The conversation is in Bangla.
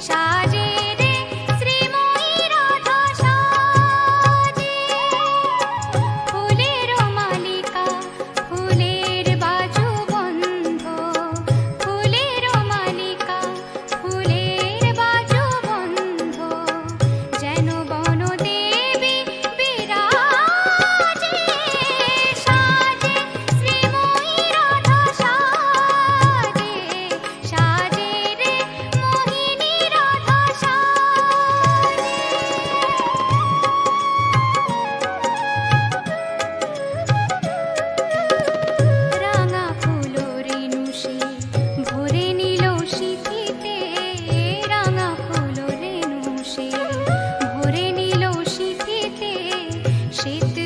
সাজে शीत